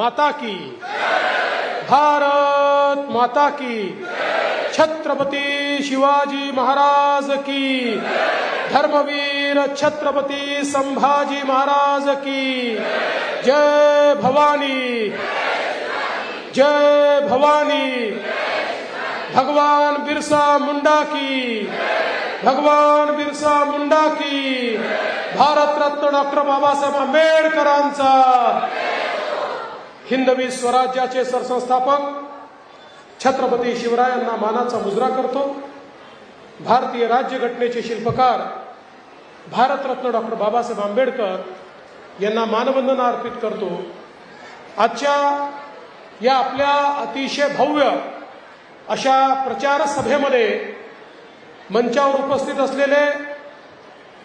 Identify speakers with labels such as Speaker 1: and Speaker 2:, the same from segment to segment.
Speaker 1: माता की। भारत माता की। छत्रपती शिवाजी महाराज की। धर्मवीर छत्रपती संभाजी महाराज की। जय भवानी। जय भवानी। भगवान बिरसा मुंडा की। भगवान बिरसा मुंडा की। भारतरत्न डॉक्टर बाबासाहेब आंबेडकरांचा हिंदवी स्वराज्याचे सरसंस्थापक छत्रपती शिवरायांना मानाचा मुजरा करतो. भारतीय राज्यघटनेचे शिल्पकार भारतरत्न डॉक्टर बाबासाहेब आंबेडकर यांना मानवंदना अर्पित करतो. आजच्या या आपल्या अतिशय भव्य अशा प्रचार सभेमध्ये मंचावर उपस्थित असलेले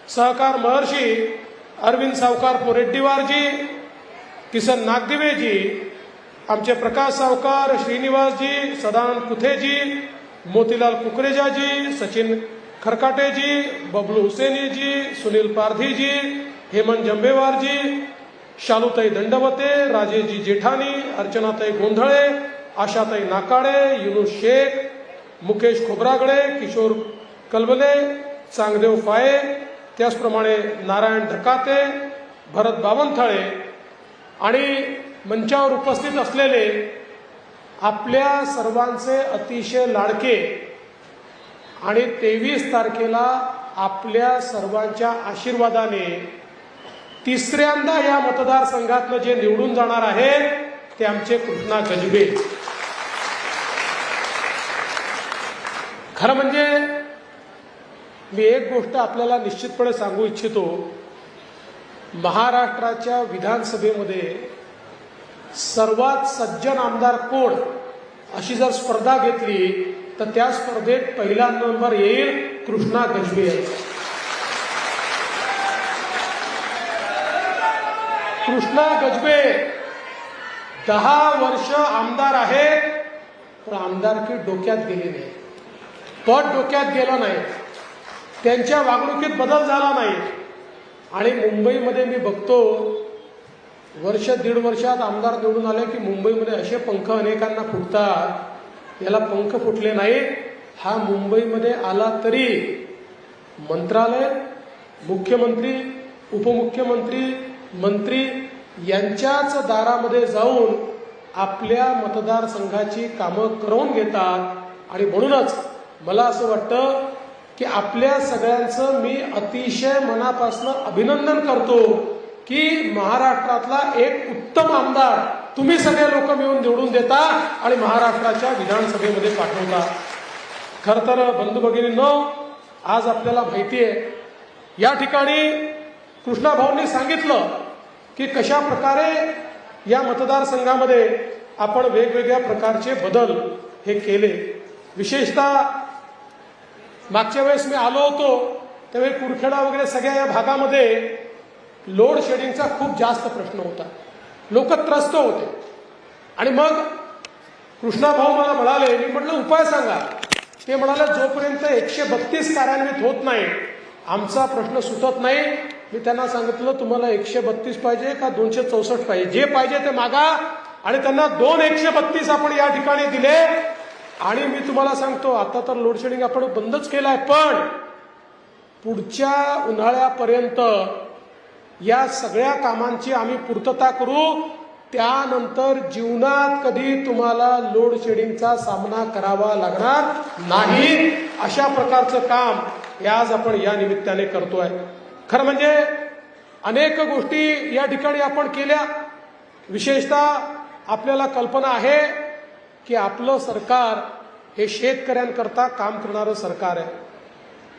Speaker 1: सहकार महर्षी अरविंद सावकार पोरेड्डीवारजी किसन नागदिवेजी आमचे प्रकाश सावकार श्रीनिवासजी सदान कुथेजी मोतीलाल कुकरेजाजी सचिन खरकाटेजी बबलू हुसेनीजी सुनील पारधीजी हेमंत जंबेवारजी शालुताई दंडवते राजेशजी जेठानी अर्चनाताई गोंधळे आशाताई नाकाडे युनुस शेख मुकेश खोबरागडे किशोर कलबले चांगदेव फाये त्याचप्रमाणे नारायण ढकाते भरत बावनथळे आणि मंचावर उपस्थित असलेले आपल्या सर्वांचे अतिशय लाडके आणि तेवीस तारखेला आपल्या सर्वांच्या आशीर्वादाने तिसऱ्यांदा या मतदारसंघातनं जे निवडून जाणार आहेत ते आमचे कृष्णा गजबे. खरं म्हणजे मी एक गोष्ट आपल्याला निश्चितपणे सांगू इच्छितो. महाराष्ट्राच्या विधानसभेमध्ये सर्वात सज्जन आमदार कोण अशी जर स्पर्धा घेतली तर त्या स्पर्धेत पहिला नंबर येईल कृष्णा गजबे कृष्णा गजबे दहा वर्ष आमदार आहेत पण आमदारकी डोक्यात गेली नाही. पट डोक्यात गेला नाही. त्यांच्या वागणुकीत बदल झाला नाही. आणि मुंबईमध्ये मी बघतो वर्ष दीड वर्षात आमदार निवडून आले की मुंबईमध्ये असे पंख अनेकांना फुटतात. याला पंख फुटले नाहीत. हा मुंबईमध्ये आला तरी मंत्रालय मुख्यमंत्री उपमुख्यमंत्री मंत्री यांच्याच दारामध्ये जाऊन आपल्या मतदारसंघाची कामं करवून घेतात. आणि म्हणूनच मला असं वाटतं की आपल्या सगळ्यांचं मी अतिशय मनापासून अभिनंदन करतो की महाराष्ट्रातला एक उत्तम आमदार तुम्ही सगळे लोक मिळून निवडून देता आणि महाराष्ट्राच्या विधानसभेमध्ये पाठवता. खर तर बंधू भगिनींनो आज आपल्याला माहिती आहे या ठिकाणी कृष्णाभाऊंनी सांगितलं की कशा प्रकारे या मतदारसंघामध्ये आपण वेगवेगळ्या प्रकारचे बदल हे केले. विशेषतः मागच्या वेळेस मी आलो होतो त्यावेळी कुरखेडा वगैरे सगळ्या या भागामध्ये लोड शेडिंगचा खूप जास्त प्रश्न होता. लोक त्रस्त होते. आणि मग कृष्णा भाऊ मला म्हणाले मी म्हटलं उपाय सांगा. ते म्हणाले जोपर्यंत एकशे बत्तीस कार्यान्वित होत नाही आमचा प्रश्न सुटत नाही. मी त्यांना सांगितलं तुम्हाला एकशे बत्तीस पाहिजे का दोनशे चौसष्ट पाहिजे? जे पाहिजे ते मागा आणि त्यांना दोन एकशे बत्तीस आपण या ठिकाणी दिले आणि मी तुम्हाला सांगतो आता तर लोडशेडिंग आपण बंदच केलं आहे पण पुढच्या उन्हाळ्यापर्यंत या सगळ्या कामांची आम्ही पूर्तता करू. त्यानंतर जीवनात कधी तुम्हाला लोड शेडिंगचा सामना करावा लागणार नाही अशा प्रकारचं काम आज आपण या निमित्ताने करतोय. खरं म्हणजे अनेक गोष्टी या ठिकाणी आपण केल्या. विशेषतः आपल्याला कल्पना आहे की आपलं सरकार हे शेतकऱ्यांकरता काम करणारं सरकार आहे.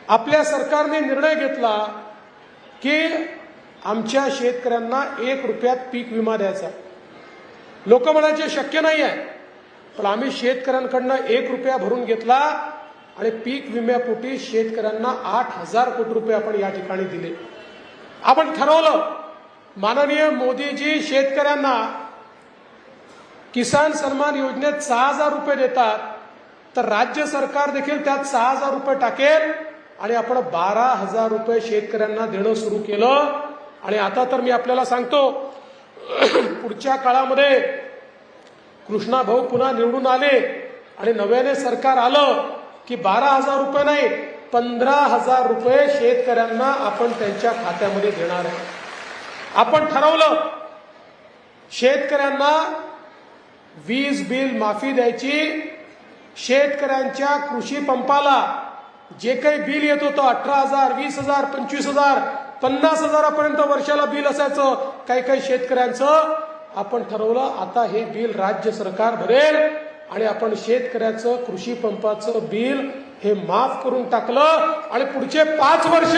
Speaker 1: आपल्या सरकारने निर्णय घेतला की आमच्या शेतकऱ्यांना एक रुपयात पीक विमा द्यायचा. लोक म्हणायचे शक्य नाही आहे पण आम्ही शेतकऱ्यांकडनं एक रुपया भरून घेतला आणि पीक विम्यापोटी शेतकऱ्यांना आठ हजार कोटी रुपये आपण या ठिकाणी दिले. आपण ठरवलं माननीय मोदीजी शेतकऱ्यांना किसान सन्मान योजनेत सहा हजार रुपये देतात तर राज्य सरकार देखील त्यात सहा हजार रुपये टाकेल आणि आपण बारा हजार रुपये शेतकऱ्यांना देणं सुरू केलं. आणि आता तर मी आपल्याला सांगतो पुढच्या काळामध्ये कृष्णा भाऊ पुन्हा निवडून आले आणि नव्याने सरकार आलं की बारा हजार रुपये नाही पंधरा हजार रुपये शेतकऱ्यांना आपण त्यांच्या खात्यामध्ये देणार आहे आपण ठरवलं शेतकऱ्यांना वीज बिल माफी द्यायची. शेतकऱ्यांच्या कृषी पंपाला जे काही बिल येत होतं अठरा हजार वीस हजार पंचवीस हजार पन्नास हजारापर्यंत वर्षाला बिल असायचं. काही काही शेतकऱ्यांचं आपण ठरवलं आता हे बिल राज्य सरकार भरेल आणि आपण शेतकऱ्याचं कृषी पंपाचं बिल हे माफ करून टाकलं. आणि पुढचे पाच वर्ष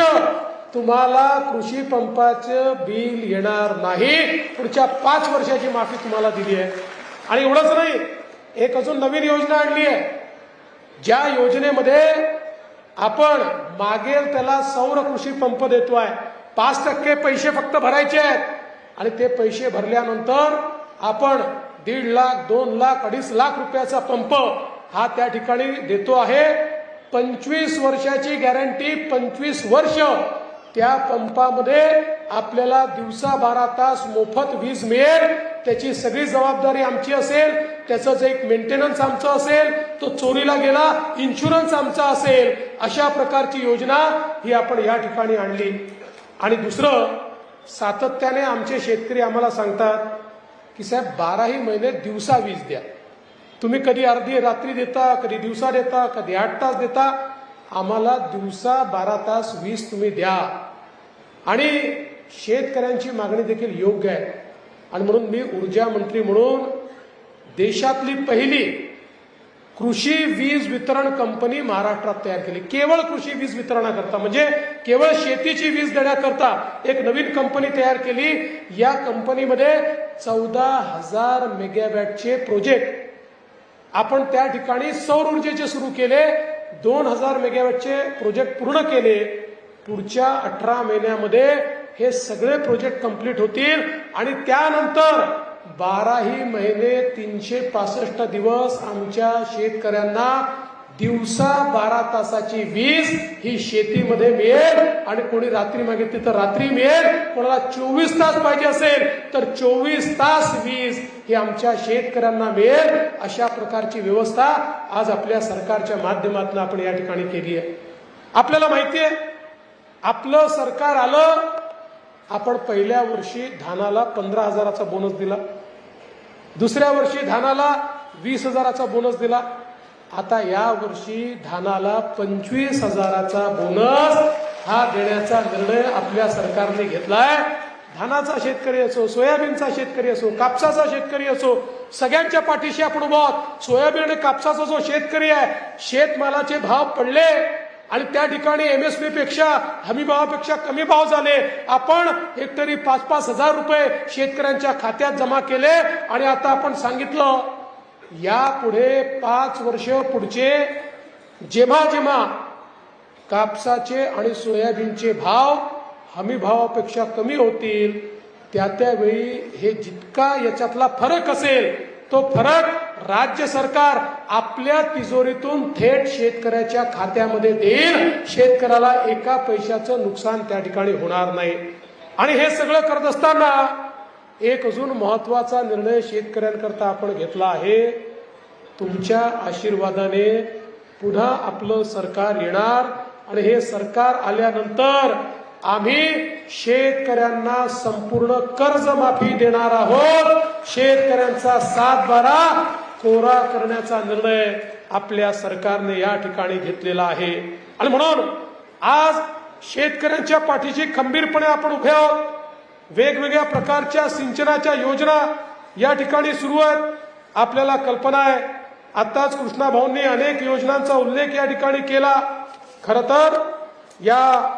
Speaker 1: तुम्हाला कृषी पंपाचं बिल येणार नाही. पुढच्या पाच वर्षाची माफी तुम्हाला दिली आहे. आणि एवढंच नाही एक अजून नवीन योजना आणली आहे. ज्या योजनेमध्ये आपण मागेल त्याला सौर कृषी पंप आहे. पाच टक्के पैसे फक्त भरायचे आहेत. आणि ते पैसे भरल्यानंतर आपण दीड लाख दोन लाख अडीच लाख रुपयाचा पंप हा त्या ठिकाणी देतो आहे. पंचवीस वर्षाची गॅरंटी पंचवीस वर्ष त्या पंपामध्ये आपल्याला दिवसा बारा तास मोफत वीज मिळेल. त्याची सगळी जबाबदारी आमची असेल. त्याचं जे एक मेंटेनन्स आमचं असेल तो चोरीला गेला इन्शुरन्स आमचा असेल अशा प्रकारची योजना ही आपण या ठिकाणी आणली. आणि दुसरं सातत्याने आमचे शेतकरी आम्हाला सांगतात की साहेब बाराही महिने दिवसा वीज द्या. तुम्ही कधी अर्धी रात्री देता कधी दिवसा देता कधी आठ तास देता. आम्हाला दिवसा बारा तास वीज तुम्ही द्या. आणि शेतकऱ्यांची मागणी देखील योग्य आहे. आणि म्हणून मी ऊर्जा मंत्री म्हणून देशातली पहिली कृषी वीज वितरण कंपनी महाराष्ट्रात तयार केली. केवळ कृषी वीज वितरणाकरता म्हणजे केवळ शेतीची वीज देण्याकरता एक नवीन कंपनी तयार केली. या कंपनीमध्ये चौदा हजार मेगावॅटचे प्रोजेक्ट. आपण त्या ठिकाणी सौर ऊर्जेचे सुरू केले. दोन हजार मेगावॅटचे प्रोजेक्ट पूर्ण केले. पुढच्या अठरा महिन्यामध्ये हे सगळे प्रोजेक्ट कंप्लीट होतील. आणि त्यानंतर बाराही महिने तीनशे पासष्ट दिवस आमच्या शेतकऱ्यांना दिवसा बारा तासाची वीज ही शेतीमध्ये मिळेल आणि कोणी रात्री मागितली तर रात्री मिळेल. कोणाला चोवीस तास पाहिजे असेल तर चोवीस तास वीज ही आमच्या शेतकऱ्यांना मिळेल. अशा प्रकारची व्यवस्था आज आपल्या सरकारच्या माध्यमातून आपण या ठिकाणी केली आहे. आपल्याला माहिती आहे आपलं सरकार आलं आपण पहिल्या वर्षी धानाला पंधरा हजाराचा बोनस दिला. दुसऱ्या वर्षी धानाला वीस हजाराचा बोनस दिला. आता या वर्षी धानाला पंचवीस हजाराचा बोनस हा देण्याचा निर्णय आपल्या सरकारने घेतलाय. धानाचा शेतकरी असो सोयाबीनचा शेतकरी असो कापसाचा शेतकरी असो सगळ्यांच्या पाठीशी आपण उभा आहोत. सोयाबीन आणि कापसाचा जो शेतकरी आहे शेतमालाचे भाव पडले आणि त्या ठिकाणी एमएसपी पेक्षा हमी भावापेक्षा कमी भाव झाले. आपण हेक्टरी पाच पाच हजार रुपये शेतकऱ्यांच्या खात्यात जमा केले आणि आता आपण सांगितलं यापुढे पाच वर्ष पुढचे जेव्हा जेव्हा कापसाचे आणि सोयाबीनचे भाव हमी भावापेक्षा कमी होतील त्या त्यावेळी हे जितका याच्यातला फरक असेल तो फरक राज्य सरकार आपल्या तिजोरीतून थेट शेतकऱ्याच्या खात्यामध्ये देईल. शेतकऱ्याला एका पैशाचं नुकसान त्या ठिकाणी होणार नाही. आणि हे सगळं करत असताना एक अजून महत्त्वाचा निर्णय शेतकऱ्यांकरता आपण घेतला आहे. तुमच्या आशीर्वादाने पुन्हा आपलं सरकार येणार आणि हे सरकार आल्यानंतर आम्ही शेतकऱ्यांना संपूर्ण कर्जमाफी देणार आहोत. शेतकऱ्यांचा सात बारा कोरा करण्याचा निर्णय आपल्या सरकारने या ठिकाणी घेतलेला आहे. आणि म्हणून आज शेतकऱ्यांच्या पाठीशी खंबीरपणे आपण उभे आहोत. वेगवेगळ्या प्रकारच्या सिंचनाच्या योजना या ठिकाणी सुरू आहेत. आपल्याला कल्पना आहे. आताच कृष्णा भाऊंनी अनेक योजनांचा उल्लेख या ठिकाणी केला. खर तर या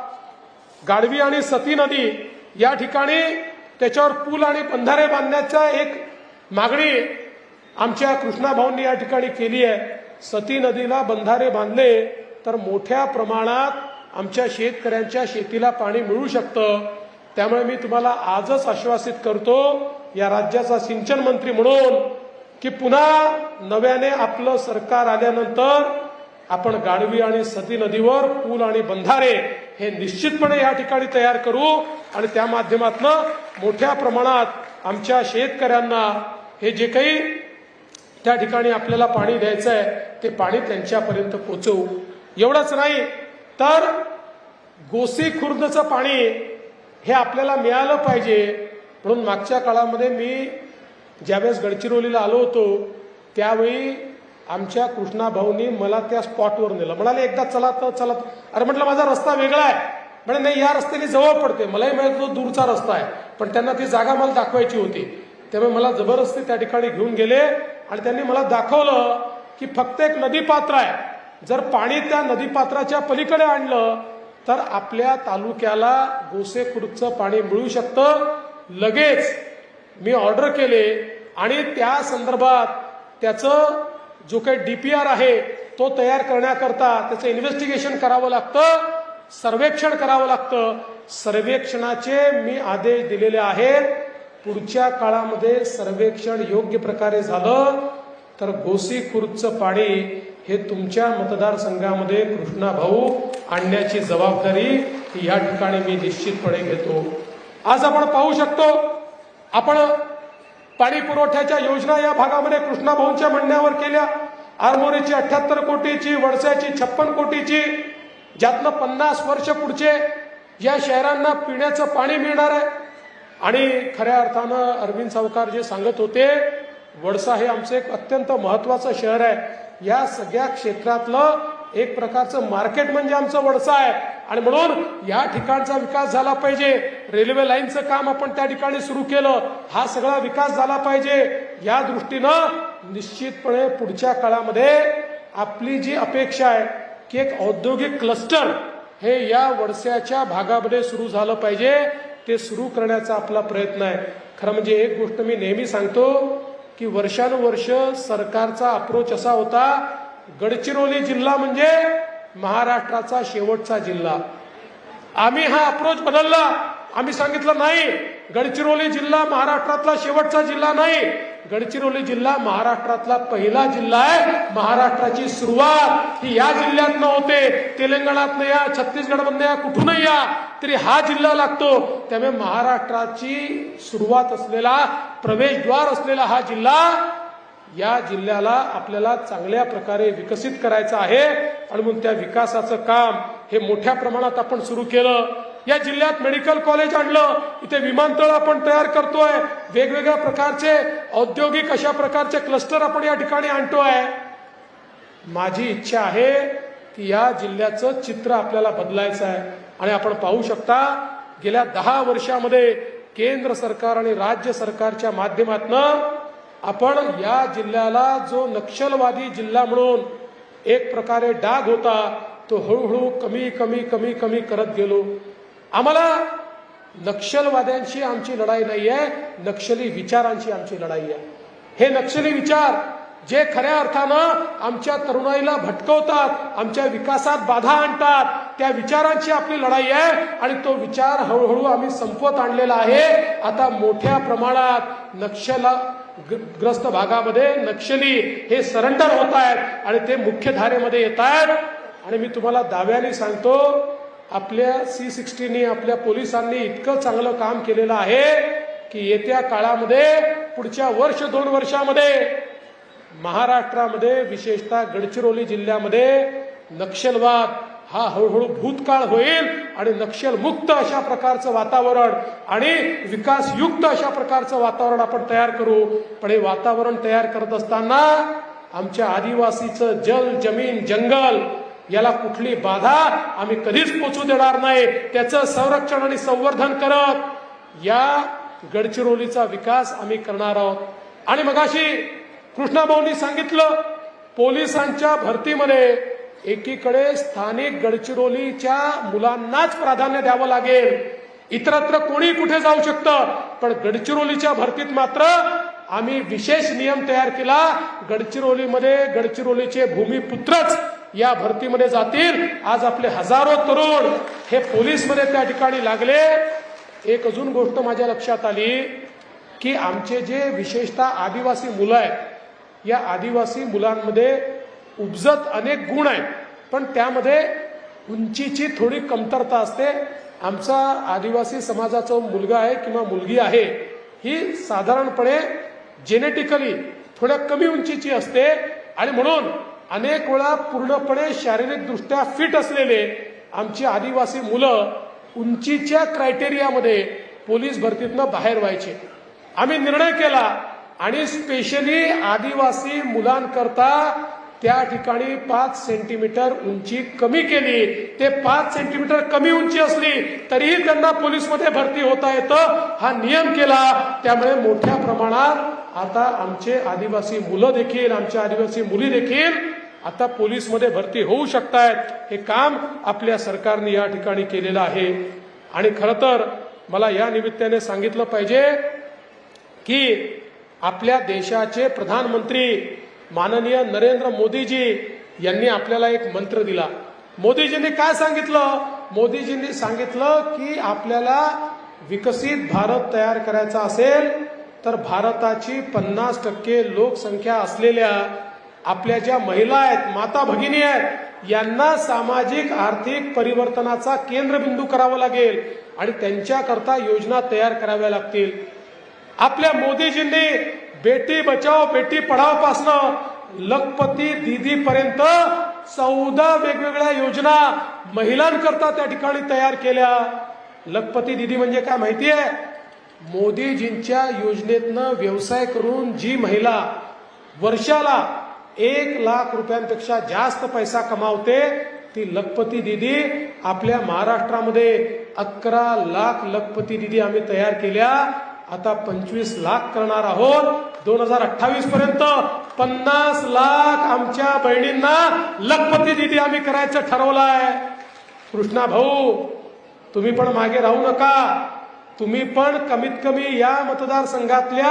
Speaker 1: गाडवी आणि सती नदी या ठिकाणी त्याच्यावर पूल आणि बंधारे बांधण्याचा एक मागणी आमच्या कृष्णा भाऊंनी या ठिकाणी केली आहे. सती नदीला बंधारे बांधले तर मोठ्या प्रमाणात आमच्या शेतकऱ्यांच्या शेतीला पाणी मिळू शकतं. त्यामुळे मी तुम्हाला आजच आश्वासित करतो या राज्याचा सिंचन मंत्री म्हणून की पुन्हा नव्याने आपलं सरकार आल्यानंतर आपण गाडवी आणि सती नदीवर पूल आणि बंधारे हे निश्चितपणे या ठिकाणी तयार करू आणि त्या माध्यमातून मोठ्या प्रमाणात आमच्या शेतकऱ्यांना हे जे काही त्या ठिकाणी आपल्याला पाणी द्यायचं आहे ते पाणी त्यांच्यापर्यंत पोचवू. एवढंच नाही तर गोसी खुर्दचं पाणी हे आपल्याला मिळालं पाहिजे. म्हणून मागच्या काळामध्ये मी ज्यावेळेस गडचिरोलीला आलो होतो त्यावेळी आमच्या कृष्णा भाऊनी मला त्या स्पॉटवर नेलं. म्हणाले एकदा चला तर चला. अरे म्हटलं माझा रस्ता वेगळा आहे. म्हणे नाही या रस्त्याने जवळ पडते मलाही माहीत तो दूरचा रस्ता आहे. पण त्यांना ती जागा मला दाखवायची होती. त्यामुळे मला जबरदस्ती त्या ठिकाणी घेऊन गेले आणि त्यांनी मला दाखवलं की फक्त एक नदीपात्र आहे. जर पाणी त्या नदीपात्राच्या पलीकडे आणलं तर आपल्या तालुक्याला गोसेखुर्दचं पाणी मिळू शकतं. लगेच मी ऑर्डर केले आणि त्या संदर्भात त्याचं जो काही डीपीआर आहे तो तयार करण्याकरता त्याचं इन्व्हेस्टिगेशन करावं लागतं सर्वेक्षण करावं लागतं. सर्वेक्षणाचे मी आदेश दिलेले आहेत. पुढच्या काळामध्ये सर्वेक्षण योग्य प्रकारे झालं तर गोसी खुर्दचं पाणी हे तुमच्या मतदारसंघामध्ये कृष्णा भाऊ आणण्याची जबाबदारी या ठिकाणी मी निश्चितपणे घेतो. आज आपण पाहू शकतो आपण पाणी पुरवठ्याच्या योजना या भागामध्ये कृष्णा भाऊंच्या म्हणण्यावर केल्या. आरमोरीची अठ्याहत्तर कोटीची वडसाची छप्पन कोटीची ज्यातनं पन्नास वर्ष पुढचे या शहरांना पिण्याचं पाणी मिळणार आहे. आणि खऱ्या अर्थानं अरविंद सावकार जे सांगत होते वडसा हे आमचं एक अत्यंत महत्वाचं शहर आहे. या सगळ्या क्षेत्रातलं एक प्रकारचं मार्केट म्हणजे आमचं वडसा आहे. आणि म्हणून या ठिकाणचा विकास झाला पाहिजे. रेल्वे लाईनचं काम आपण त्या ठिकाणी सुरू केलं. हा सगळा विकास झाला पाहिजे. या दृष्टीनं निश्चितपणे पुढच्या काळामध्ये आपली जी अपेक्षा आहे की एक औद्योगिक क्लस्टर हे या वडस्याच्या भागामध्ये सुरू झालं पाहिजे. ते सुरू करण्याचा आपला प्रयत्न आहे. खरं म्हणजे एक गोष्ट मी नेहमी सांगतो की वर्षानुवर्ष सरकारचा अप्रोच असा होता गडचिरोली जिल्हा म्हणजे महाराष्ट्राचा शेवटचा जिल्हा. आम्ही हा अप्रोच बदलला. आम्ही सांगितलं नाही गडचिरोली जिल्हा महाराष्ट्रातला शेवटचा जिल्हा नाही. गडचिरोली जिल्हा महाराष्ट्रातला पहिला जिल्हा आहे. महाराष्ट्राची सुरुवात ही या जिल्ह्यातनं होते. तेलंगणातनं या छत्तीसगडमधनं या कुठूनही या तरी हा जिल्हा लागतो. त्यामुळे महाराष्ट्राची सुरुवात असलेला प्रवेशद्वार असलेला हा जिल्हा या जिल्ह्याला आपल्याला चांगल्या प्रकारे विकसित करायचं आहे. आणि म्हणून त्या विकासाचं काम हे मोठ्या प्रमाणात आपण सुरू केलं. या जिल्ह्यात मेडिकल कॉलेज आणलं. इथे विमानतळ आपण तयार करतोय. वेगवेगळ्या प्रकारचे औद्योगिक अशा प्रकारचे क्लस्टर आपण या ठिकाणी आणतोय. माझी इच्छा आहे की या जिल्ह्याचं चित्र आपल्याला बदलायचं आहे. आणि आपण पाहू शकता गेल्या दहा वर्षामध्ये केंद्र सरकार आणि राज्य सरकारच्या माध्यमातनं आपण या जिल्ह्याला जो नक्षलवादी जिल्हा म्हणून एक प्रकारे डाग होता तो हळूहळू कमी कमी कमी कमी करत गेलो. आम्हाला नक्षलवाद्यांशी आमची लढाई नाही आहे नक्षली विचारांशी आमची लढाई आहे. हे नक्षली विचार जे खऱ्या अर्थानं आमच्या तरुणाईला भटकवतात आमच्या विकासात बाधा आणतात त्या विचारांची आपली लढाई आहे आणि तो विचार हळूहळू आम्ही संपवत आणलेला आहे. आता मोठ्या प्रमाणात नक्षला ग्रस्त भागामध्ये नक्षली हे सरेंडर होत आहेत आणि ते मुख्य धारेमध्ये येत आहेत. आणि मी तुम्हाला दाव्याने सांगतो आपल्या सी सिक्स्टीने आपल्या पोलिसांनी इतकं चांगलं काम केलेलं आहे की येत्या काळामध्ये पुढच्या वर्ष दोन वर्षामध्ये महाराष्ट्रामध्ये विशेषतः गडचिरोली जिल्ह्यामध्ये नक्षलवाद हा हळूहळू भूतकाळ होईल आणि नक्षलमुक्त अशा प्रकारचं वातावरण आणि विकासयुक्त अशा प्रकारचं वातावरण आपण तयार करू. पण हे वातावरण तयार करत असताना आमच्या आदिवासीचं जल जमीन जंगल याला कुठली बाधा आम्ही कधीच पोचू देणार नाही. त्याचं संरक्षण आणि संवर्धन करत या गडचिरोलीचा विकास आम्ही करणार आहोत. आणि मगाशी कृष्णाभाऊंनी सांगितलं पोलिसांच्या भरतीमध्ये एकीकडे स्थानिक गडचिरोलीच्या मुलांनाच प्राधान्य द्यावं लागेल. इतरत्र कोणी कुठे जाऊ शकतं? पण गडचिरोलीच्या भरतीत मात्र आम्ही विशेष नियम तयार केला. गडचिरोलीमध्ये गडचिरोलीचे भूमिपुत्रच या भरतीमध्ये जातील. आज आपले हजारो तरुण हे पोलीसमध्ये त्या ठिकाणी लागले. एक अजून गोष्ट माझ्या लक्षात आली की आमचे जे विशेषतः आदिवासी मुलं आहेत या आदिवासी मुलांमध्ये उपजत अनेक गुण आहेत. पण त्यामध्ये उंचीची थोडी कमतरता असते. आमचा आदिवासी समाजाचा मुलगा आहे किंवा मुलगी आहे ही साधारणपणे जेनेटिकली थोड्या कमी उंचीची असते आणि म्हणून अनेक वेळा पूर्णपणे शारीरिकदृष्ट्या फिट असलेले आमची आदिवासी मुलं उंचीच्या क्रायटेरियामध्ये पोलीस भरतीतनं बाहेर व्हायचे. आम्ही निर्णय केला आणि स्पेशली आदिवासी मुलांकरता त्या ठिकाणी पाच सेंटीमीटर उंची कमी केली. ते पाच सेंटीमीटर कमी उंची असली तरीही त्यांना पोलीसमध्ये भरती होता येतं हा नियम केला. त्यामुळे मोठ्या प्रमाणात आता आमचे आदिवासी मुलं देखील आमच्या आदिवासी मुली देखील आता पोलीसमध्ये भरती होऊ शकतायत. हे काम आपल्या सरकारने या ठिकाणी केलेलं आहे. आणि खरं तर मला या निमित्ताने सांगितलं पाहिजे की आपल्या देशाचे प्रधानमंत्री माननीय नरेंद्र मोदीजी यांनी आपल्याला एक मंत्र दिला. मोदीजींनी काय सांगितलं? मोदीजींनी सांगितलं की आपल्याला विकसित भारत तयार करायचा असेल तर भारताची पन्नास टक्के लोकसंख्या असलेल्या आपल्या ज्या महिला आहेत माता भगिनी आहेत यांना सामाजिक आर्थिक परिवर्तनाचा केंद्रबिंदू करावा लागेल आणि त्यांच्याकरता योजना तयार कराव्या लागतील. आपल्या मोदीजींनी बेटी बचाओ बेटी पढाओ पासनं लखपती दिदीपर्यंत चौदा वेगवेगळ्या योजना महिलांकरता त्या ठिकाणी तयार केल्या. लखपती दिदी म्हणजे काय माहितीये मोदीजींच्या योजनेतनं व्यवसाय करून जी महिला वर्षाला एक लाख रुपयांपेक्षा जास्त पैसा कमावते ती लखपती दिदी आपल्या महाराष्ट्रामध्ये अकरा लाख लखपती दिदी आम्ही तयार केल्या. आता पंचवीस लाख करणार आहोत. दोन हजार अठ्ठावीस पर्यंत पन्नास लाख आमच्या बहिणींना लखपती दिदी आम्ही करायचं ठरवलं आहे कृष्णा भाऊ तुम्ही पण मागे राहू नका. तुम्ही पण कमीत कमी या मतदारसंघातल्या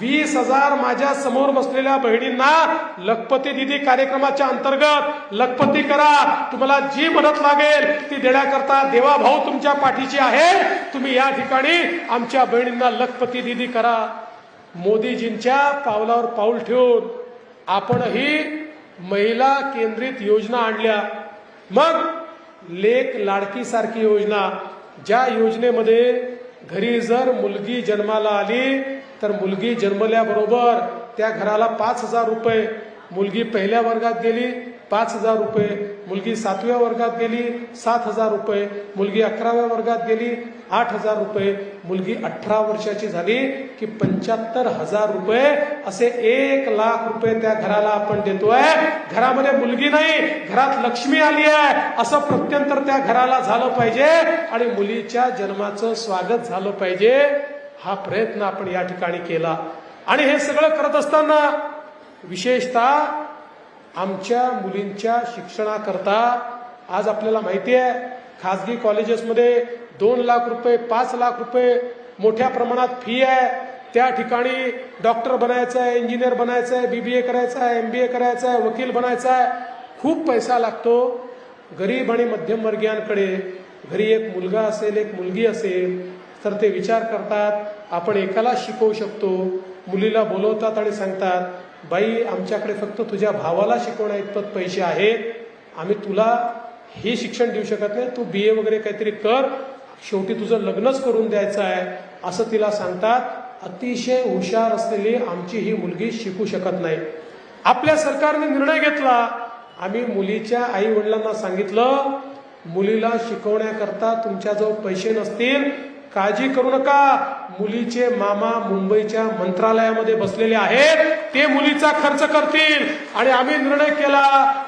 Speaker 1: वीस हजार माझ्यासमोर बसलेल्या बहिणींना लखपती दिदी कार्यक्रमाच्या अंतर्गत लखपती करा. तुम्हाला जी मदत लागेल ती देण्याकरता देवा भाऊ तुमच्या पाठीची आहे तुम्ही या ठिकाणी आमच्या बहिणींना लखपती दिदी करा. मोदीजींच्या पावलावर पाऊल ठेवून आपणही महिला केंद्रित योजना आणल्या. मग लेख लाडकी सारखी योजना ज्या योजनेमध्ये घरी जर मुलगी जन्माला आली तर मुलगी जन्मल्याबरोबर त्या घराला पाच हजार रुपये मुलगी पहिल्या वर्गात गेली पाच हजार रुपये. मुलगी सातव्या वर्गात गेली सात हजार रुपये. मुलगी अकराव्या वर्गात गेली आठ हजार रुपये. मुलगी अठरा वर्षाची झाली की पंच्याहत्तर हजार रुपये असे एक लाख रुपये त्या घराला आपण देतोय. घरामध्ये मुलगी नाही घरात लक्ष्मी आली आहे. असं प्रत्यंतर त्या घराला झालं पाहिजे आणि मुलीच्या जन्माचं स्वागत झालं पाहिजे. हा प्रयत्न आपण या ठिकाणी केला. आणि हे सगळं करत असताना विशेषतः आमच्या मुलींच्या शिक्षणाकरता आज आपल्याला माहिती आहे खाजगी कॉलेजेसमध्ये दोन लाख रुपये पाच लाख रुपये मोठ्या प्रमाणात फी आहे. त्या ठिकाणी डॉक्टर बनायचं आहे इंजिनियर बनायचं आहे बीबीए करायचं आहे एम बी ए करायचं आहे वकील बनायचं आहे. खूप पैसा लागतो. गरीब आणि मध्यमवर्गीयांकडे घरी एक मुलगा असेल एक मुलगी असेल तर ते विचार करतात आपण एकाला शिकवू शकतो. मुलीला बोलवतात आणि सांगतात बाई आमच्याकडे फक्त तुझ्या भावाला शिकवण्या इतपत पैसे आहेत. आम्ही तुला हे शिक्षण देऊ शकत नाही. तू बी ए वगैरे काहीतरी कर. शेवटी तुझं लग्नच करून द्यायचं आहे. असं तिला सांगतात. अतिशय हुशार असलेली आमची ही मुलगी शिकू शकत नाही. आपल्या सरकारने निर्णय घेतला. आम्ही मुलीच्या आई वडिलांना सांगितलं मुलीला शिकवण्याकरता तुमच्याजवळ पैसे नसतील. काळजी करू नका. मुलीचे मामा मुंबईच्या मंत्रालयामध्ये बसलेले आहेत. ते मुलीचा खर्च करतील. आणि आम्ही निर्णय केला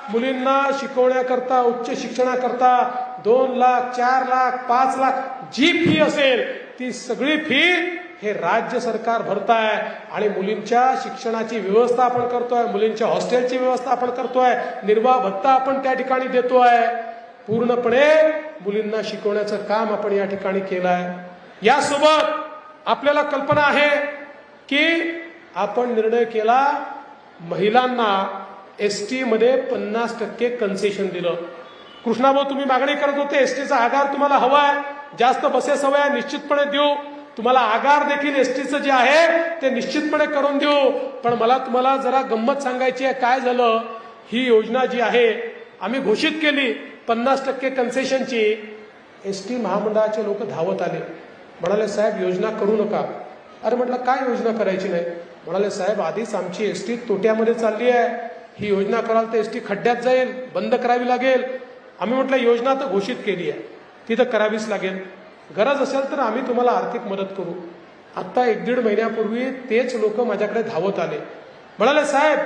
Speaker 1: मुलींना शिकवण्याकरता उच्च शिक्षणाकरता दोन लाख चार लाख पाच लाख जी फी असेल ती सगळी फी हे राज्य सरकार भरताय. आणि मुलींच्या शिक्षणाची व्यवस्था आपण करतोय मुलींच्या हॉस्टेलची व्यवस्था आपण करतोय निर्वाह भत्ता आपण त्या ठिकाणी देतोय. पूर्णपणे मुलींना शिकवण्याचं काम आपण या ठिकाणी केलं आहे यासोबत आपल्याला कल्पना आहे की आपण निर्णय केला महिलांना एस टीमध्ये पन्नास टक्के कन्सेशन दिलं. कृष्णाभाऊ तुम्ही मागणी करत होते एस टीचा आगार तुम्हाला हवा आहे. जास्त बसेस हव्या आहे निश्चितपणे देऊ. तुम्हाला आगार देखील एस टीचं जे आहे ते निश्चितपणे करून देऊ. पण मला तुम्हाला जरा गंमत सांगायची आहे काय झालं? ही योजना जी आहे आम्ही घोषित केली पन्नास टक्के कन्सेशनची एस टी महामंडळाचे लोक धावत आले. म्हणाले साहेब योजना करू नका. अरे म्हटलं काय योजना करायची नाही? म्हणाले साहेब आधीच आमची एस टी तोट्यामध्ये चालली आहे. ही योजना कराल तर एस टी खड्ड्यात जाईल बंद करावी लागेल. आम्ही म्हटलं योजना तर घोषित केली आहे. ती तर करावीच लागेल. गरज असेल तर आम्ही तुम्हाला आर्थिक मदत करू. आत्ता एक दीड महिन्यापूर्वी तेच लोक माझ्याकडे धावत आले. म्हणाले साहेब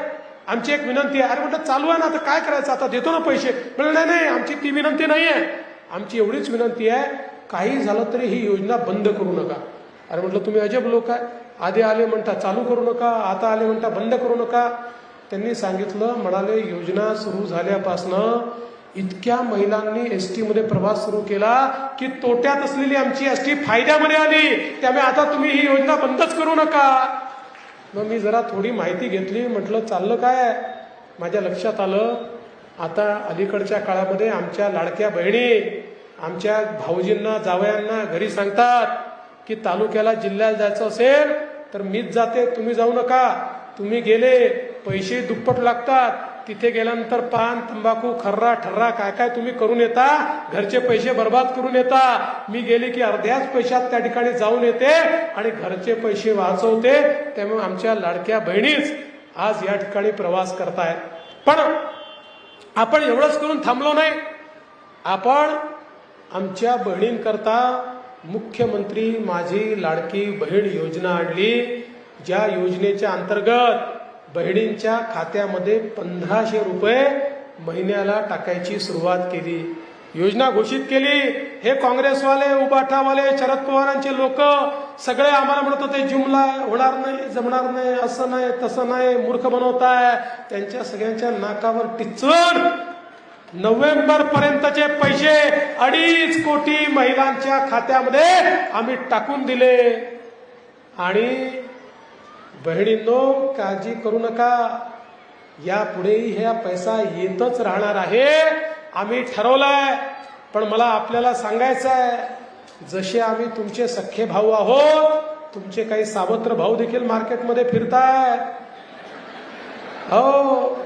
Speaker 1: आमची एक विनंती आहे. अरे म्हटलं चालू आहे ना आता काय करायचं? आता देतो ना पैसे. म्हणाले नाही नाही आमची ती विनंती नाही आहे आमची एवढीच विनंती आहे काही झालं तरी ही योजना बंद करू नका. अरे म्हटलं तुम्ही अजब लोक आहे. आधी आले म्हणता चालू करू नका आता आले म्हणता बंद करू नका. त्यांनी सांगितलं म्हणाले योजना सुरू झाल्यापासनं इतक्या महिलांनी एस टीमध्ये प्रवास सुरू केला की तोट्यात असलेली आमची एस टी फायद्यामध्ये आली. त्यामुळे आता तुम्ही ही योजना बंदच करू नका. मग मी जरा थोडी माहिती घेतली म्हटलं चाललं काय? माझ्या लक्षात आलं आता अलीकडच्या काळामध्ये आमच्या लाडक्या बहिणी आमच्या भाऊजींना जावयांना घरी सांगतात की तालुक्याला जिल्ह्याला जायचं असेल तर मीच जाते तुम्ही जाऊ नका. तुम्ही गेले पैसे दुप्पट लागतात. तिथे गेल्यानंतर पान तंबाखू खर्रा ठर्रा काय काय तुम्ही करून येता. घरचे पैसे बर्बाद करून येता. मी गेले की अर्ध्याच पैशात त्या ठिकाणी जाऊन येते आणि घरचे पैसे वाचवते. त्यामुळे आमच्या लाडक्या बहिणीच आज या ठिकाणी प्रवास करतायत. पण आपण एवढंच करून थांबलो नाही. आपण आमच्या बहिणींकरता मुख्यमंत्री माझी लाडकी बहीण योजना आणली. ज्या योजनेच्या अंतर्गत बहिणींच्या खात्यामध्ये पंधराशे रुपये महिन्याला टाकायची सुरुवात केली. योजना घोषित केली. हे काँग्रेसवाले उबाठावाले शरद पवारांचे लोक सगळे आम्हाला म्हणत होते जुमला होणार नाही जमणार नाही असं नाही तसं नाही मूर्ख बनवताय. त्यांच्या सगळ्यांच्या नाकावर टिचण नोव्हेंबर पर्यंतचे पैसे अडीच कोटी महिलांच्या खात्यामध्ये आम्ही टाकून दिले. आणि बहिणींनो काळजी करू नका. यापुढेही ह्या पैसा येतच राहणार आहे. आम्ही ठरवलंय. पण मला आपल्याला सांगायचं आहे जसे आम्ही तुमचे सख्खे भाऊ आहोत तुमचे काही सावत्र भाऊ देखील मार्केटमध्ये फिरताय. हो.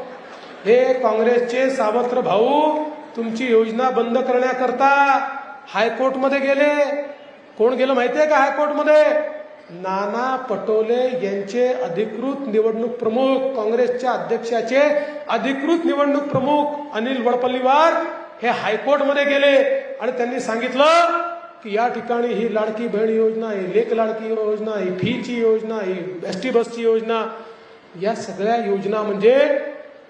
Speaker 1: हे काँग्रेसचे सावत्र भाऊ तुमची योजना बंद करण्याकरता हायकोर्टमध्ये गेले. कोण गेलं माहितीये का हायकोर्टमध्ये? नाना पटोले यांचे अधिकृत निवडणूक प्रमुख काँग्रेसच्या अध्यक्षाचे अधिकृत निवडणूक प्रमुख अनिल वडपल्लीवार हे हायकोर्टमध्ये गेले. आणि त्यांनी सांगितलं की या ठिकाणी ही लाडकी बहीण योजना आहे लेख लाडकी योजना ही फीची योजना ही एस टी बसची योजना. या सगळ्या योजना म्हणजे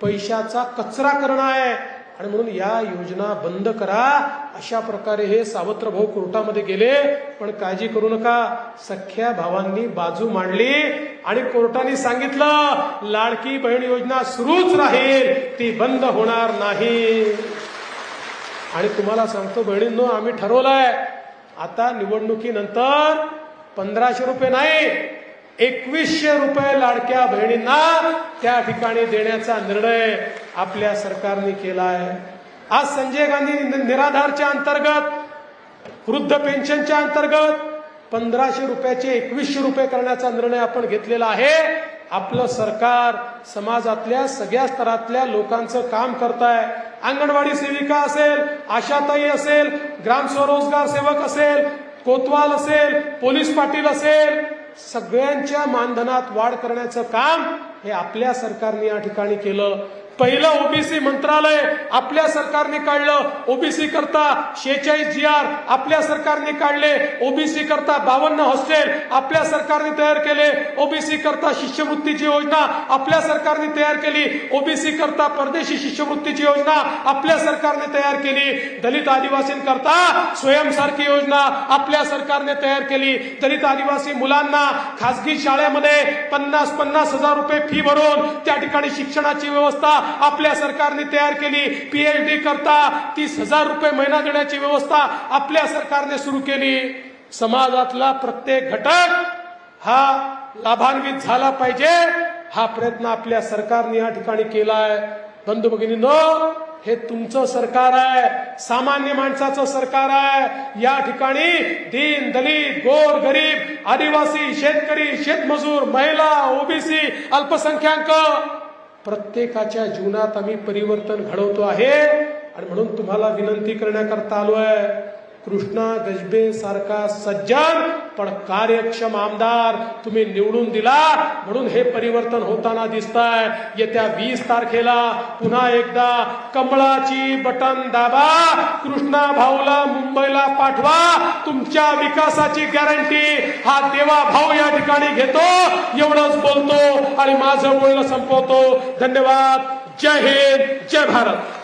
Speaker 1: पैशाचा कचरा करणं आहे. आणि म्हणून या योजना बंद करा. अशा प्रकारे हे सावत्र भाऊ कोर्टामध्ये गेले. पण काळजी करू नका. सख्या भावांनी बाजू मांडली आणि कोर्टाने सांगितलं लाडकी बहीण योजना सुरूच राहील. ती बंद होणार नाही. आणि तुम्हाला सांगतो बहिणींनो आम्ही ठरवलंय आता निवडणुकीनंतर पंधराशे रुपये नाही एकवीसशे रुपये लाडक्या बहिणींना त्या ठिकाणी देण्याचा निर्णय आपल्या सरकारने केला आहे आज संजय गांधी निराधारच्या अंतर्गत वृद्ध पेन्शनच्या अंतर्गत पंधराशे रुपयाचे एकवीसशे रुपये करण्याचा निर्णय आपण घेतलेला आहे. आपलं सरकार समाजातल्या सगळ्या स्तरातल्या लोकांचं काम करत आहे अंगणवाडी सेविका असेल आशाताई असेल ग्राम स्वरोजगार सेवक असेल कोतवाल असेल पोलीस पाटील असेल सगळ्यांच्या मानधनात वाढ करण्याचं काम हे आपल्या सरकारने या ठिकाणी केलं. पहिलं ओबीसी मंत्रालय आपल्या सरकारने काढलं. ओबीसी करता शेहेचाळीस जी आर आपल्या सरकारने काढले. ओबीसी करता बावन्न हॉस्टेल आपल्या सरकारने तयार केले. ओबीसी करता शिष्यवृत्तीची योजना आपल्या सरकारने तयार केली. ओबीसी करता परदेशी शिष्यवृत्तीची योजना आपल्या सरकारने तयार केली. दलित आदिवासींकरता स्वयंसारखी योजना आपल्या सरकारने तयार केली. दलित आदिवासी मुलांना खासगी शाळेमध्ये पन्नास पन्नास हजार रुपये फी भरून त्या ठिकाणी शिक्षणाची व्यवस्था आपल्या सरकारने तयार केली. पीएचडी करता तीस हजार रुपये महिना देण्याची व्यवस्था आपल्या सरकारने सुरू केली. समाजातला प्रत्येक घटक हा लाभान्वित झाला पाहिजे. हा प्रयत्न आपल्या सरकारने या ठिकाणी केलाय. बंधू भगिनींनो हे तुमचं सरकार आहे. सामान्य माणसाचं सरकार आहे. या ठिकाणी दीन दलित गोर गरीब आदिवासी शेतकरी शेतमजूर महिला ओबीसी अल्पसंख्याक प्रत्येकाच्या जीवनात आम्ही परिवर्तन घडवतो आहे. आणि म्हणून तुम्हाला विनंती करण्याकरता आलो आहे कृष्णा गजबे सारखा सज्जन पण कार्यक्षम आमदार तुम्ही निवडून दिला. म्हणून हे परिवर्तन होताना दिसत आहे येत्या वीस तारखेला पुन्हा एकदा कमळाची बटन दाबा. कृष्णा भाऊला मुंबईला पाठवा. तुमच्या विकासाची गॅरंटी हा देवा भाऊ या ठिकाणी घेतो. एवढंच बोलतो आणि माझं बोलणं संपवतो. धन्यवाद. जय हिंद. जय भारत.